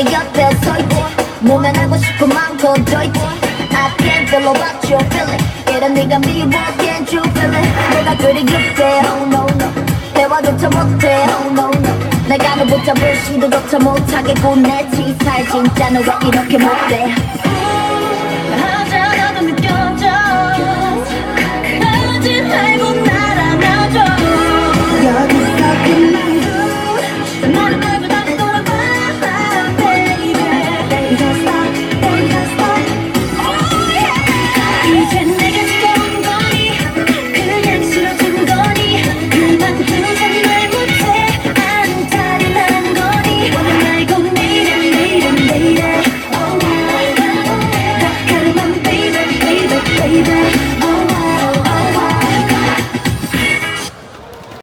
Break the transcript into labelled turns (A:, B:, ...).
A: 내 곁에 서 있고 뭐만 하고 싶은 마음껏 더 있고 I can't feel about your feeling. 이런 네가 미워 can't you feel it 내가 그리 급해 oh, no no no. 대화조차 못해. No no no. 내가 너 붙잡을 시도조차 못하겠고 내 치살 진짜 너가 이렇게 못돼